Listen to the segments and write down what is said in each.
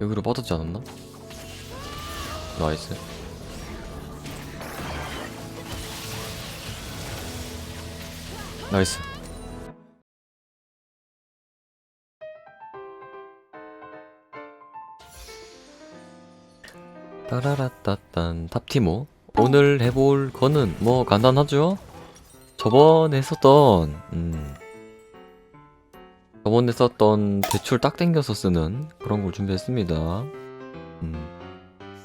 여기로 빠졌지 않았나? 나이스 나이스 따라라따딴 탑티모 오늘 해볼 거는 뭐 간단하죠? 저번에 했었던 음 저번에 썼던 대출 딱 땡겨서 쓰는 그런 걸 준비했습니다. 음.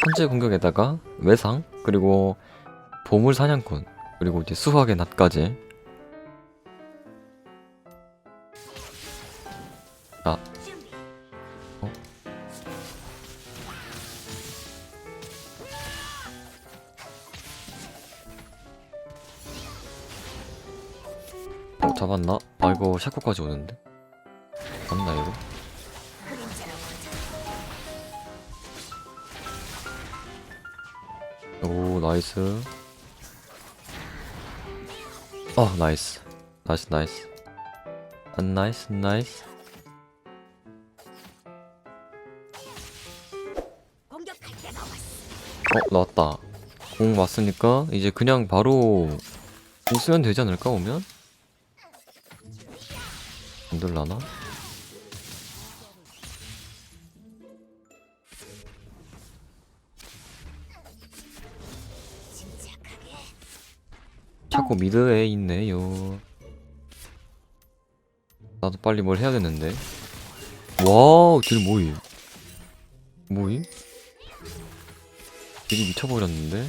천재 공격에다가 외상 그리고 보물 사냥꾼 그리고 이제 수학의 낫까지. 아 어? 어 잡았나? 아 이거 샤코까지 오는데 맞나 이거? 오 나이스 어 나이스 나이스 나이스 아, 나이스 나이스. 어 나왔다 공 왔으니까 이제 그냥 바로 공 쓰면 되지 않을까 오면? 안 들라나? 자꾸 미드에 있네요. 나도 빨리 뭘 해야겠는데. 와우 딜 뭐임. 뭐임? 딜이 미쳐버렸는데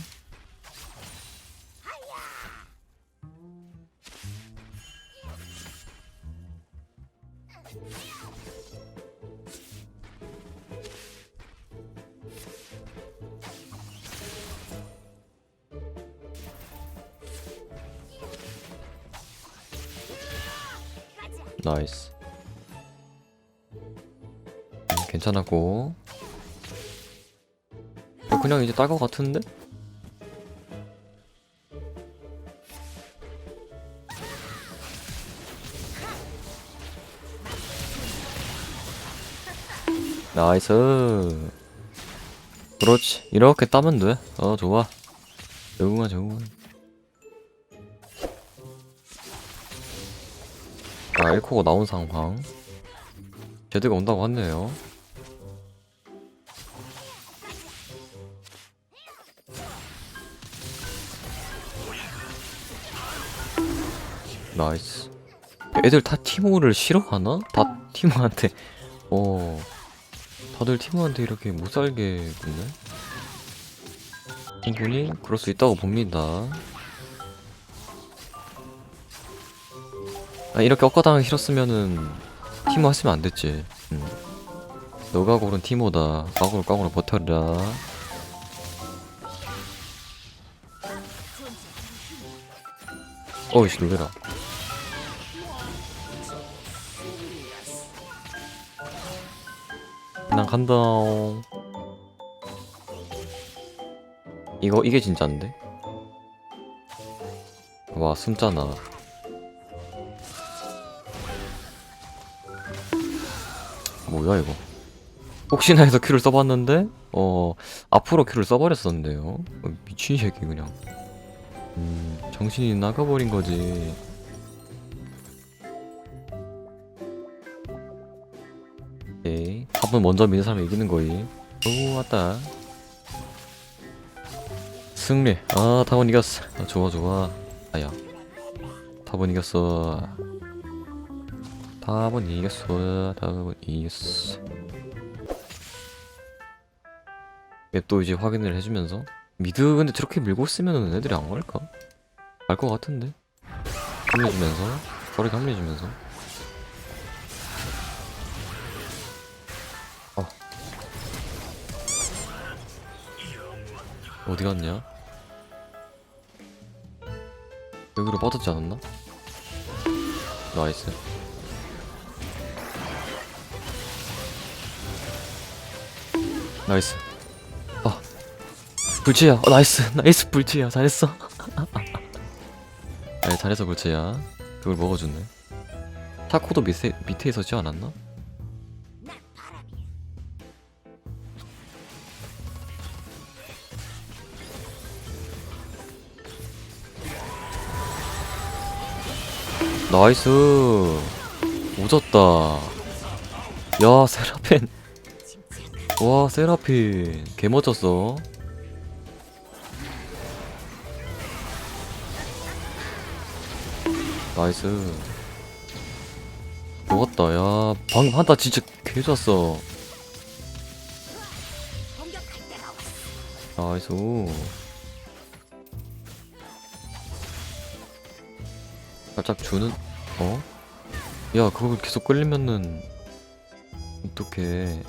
나이스. 음, 괜찮았고. 어, 그냥 이제 딸 것 같은데? 나이스. 그렇지. 이렇게 따면 돼어 좋아. 좋아 좋아 아 1코가 나온 상황. 제드가 온다고 하네요. 나이스. 애들 다 티모를 싫어하나? 다 티모한테. 어. 다들 티모한테 이렇게 못살게 굴네. 충분히 그럴 수 있다고 봅니다 아, 이렇게 엇가당하기 싫었으면은 티모 했으면 안 됐지. 음. 너가 고른 티모다. 까구로 까구로 버텨라. 어이씨 놀래라. 난 간다. 이거 이게 진짜인데? 와 숨잖아 뭐야 이거? 혹시나 해서 큐를 써봤는데 어 앞으로 큐를 써버렸었는데요. 어, 미친 새끼 그냥. 음 정신이 나가버린 거지. 오케이 탑은 먼저 미는 사람이 이기는 거이 오 왔다. 승리. 아 탑은 이겼어. 아, 좋아 좋아. 아야. 탑은 이겼어 탑은 이겼어 탑은 이겼어 또 이제 확인을 해주면서 미드 근데 저렇게 밀고 있으면은 애들이 안 갈까? 갈 것 같은데 합리해주면서 서로 합리해주면서 어. 어디 갔냐? 여기로 빠졌지 않았나? 나이스 나이스. 아 불치야. 어, 나이스. 나이스 불치야. 잘했어. 네, 잘해서 불치야. 그걸 먹어줬네. 타코도 밑에, 밑에서 지 않았나? 나이스. 오졌다. 야 세라펜. 와 세라핀. 개멋졌어. 나이스. 좋았다. 야 방금 한타 진짜 개좋았어. 나이스. 살짝 주는 어? 야 그걸 계속 끌리면은 어떡해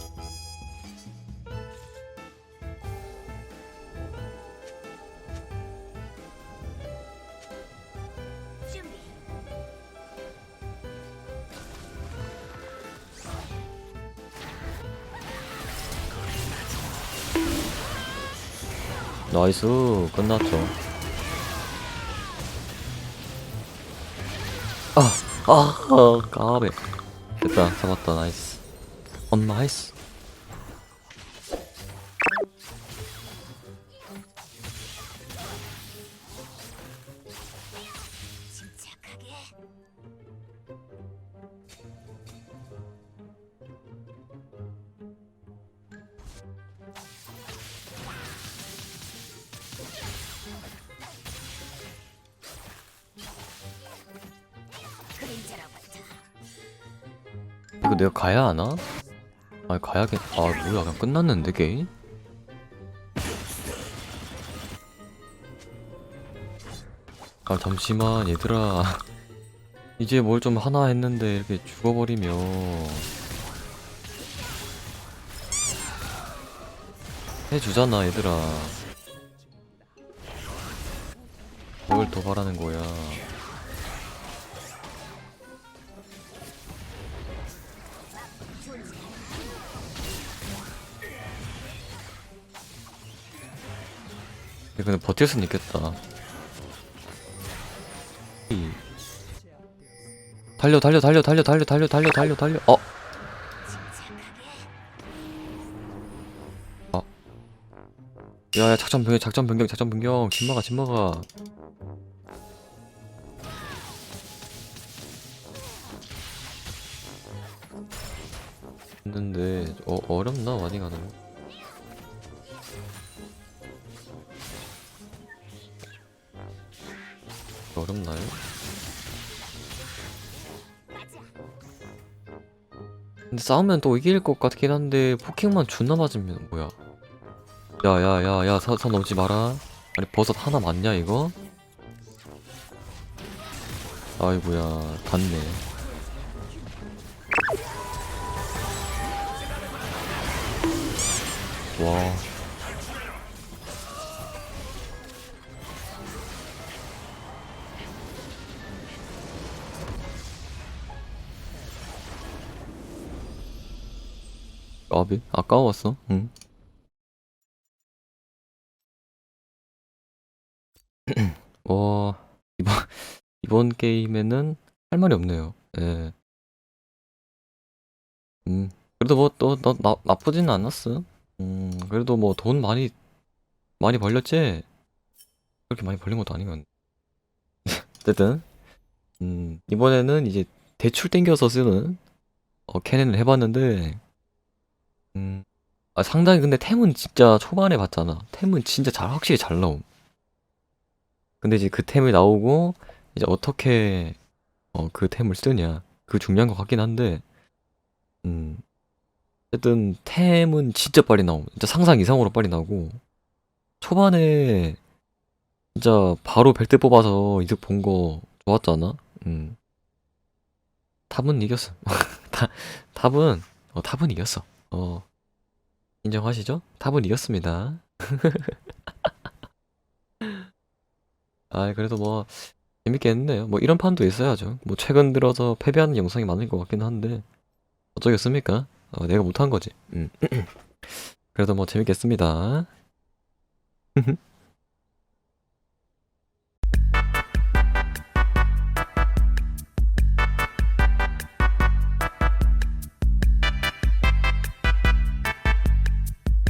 나이스 끝났죠 아! 아! 까베 됐다 잡았다 나이스 온 나이스 이거 내가 가야 하나? 아 가야겠.. 아 뭐야 그냥 끝났는데 게임? 아 잠시만 얘들아 이제 뭘 좀 하나 했는데 이렇게 죽어버리면 해주잖아 얘들아 뭘 더 바라는 거야 근데 버틸 수는 있겠다. 이. 달려 달려 달려 달려 달려 달려 달려 달려 달려. 어. 야야 작전 변경 작전 변경 작전 변경. 진마가 진마가 했는데 어 어렵나 많이 가는 거 어렵나요? 근데 싸우면 또 이길 것 같긴 한데 포킹만 존나 맞으면 뭐야 야야야야 선, 선 넘지 마라 아니 버섯 하나 맞냐 이거? 아이고야 갔네 와 까비 아까웠어 응 와 이번 이번 게임에는 할 말이 없네요. 예. 음 그래도 뭐또나 나쁘진 않았어. 음 그래도 뭐 돈 많이 많이 벌렸지. 그렇게 많이 벌린 것도 아니건. 어쨌든 음 이번에는 이제 대출 땡겨서 쓰는 어 캐넨을 해봤는데 음. 아, 상당히 근데 템은 진짜 초반에 봤잖아. 템은 진짜 잘 확실히 잘 나옴. 근데 이제 그 템이 나오고 이제 어떻게 어, 그 템을 쓰냐. 그 중요한 것 같긴 한데 음. 어쨌든 템은 진짜 빨리 나옴. 진짜 상상 이상으로 빨리 나오고. 초반에 진짜 바로 벨트 뽑아서 이득 본 거 좋았잖아. 음. 탑은 이겼어. 다, 탑은 어, 탑은 이겼어 어 인정하시죠? 탑은 이겼습니다 아, 그래도 뭐 재밌게 했네요. 뭐 이런 판도 있어야죠. 뭐 최근 들어서 패배하는 영상이 많을 것 같긴 한데 어쩌겠습니까? 어, 내가 못한 거지. 음. 그래도 뭐 재밌겠습니다.